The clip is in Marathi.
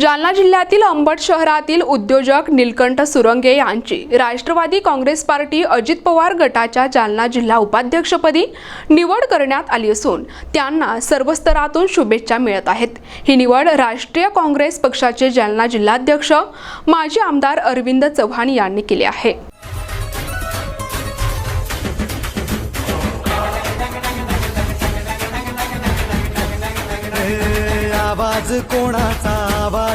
जालना जिल्ह्यातील अंबड शहरातील उद्योजक निलकंठ सुरंगे यांची राष्ट्रवादी काँग्रेस पार्टी अजित पवार गटाच्या जालना जिल्हा उपाध्यक्षपदी निवड करण्यात आली असून त्यांना सर्व स्तरातून शुभेच्छा मिळत आहेत. ही निवड राष्ट्रीय काँग्रेस पक्षाचे जालना जिल्हाध्यक्ष माजी आमदार अरविंद चव्हाण यांनी केली आहे. आवाज कोणाचा?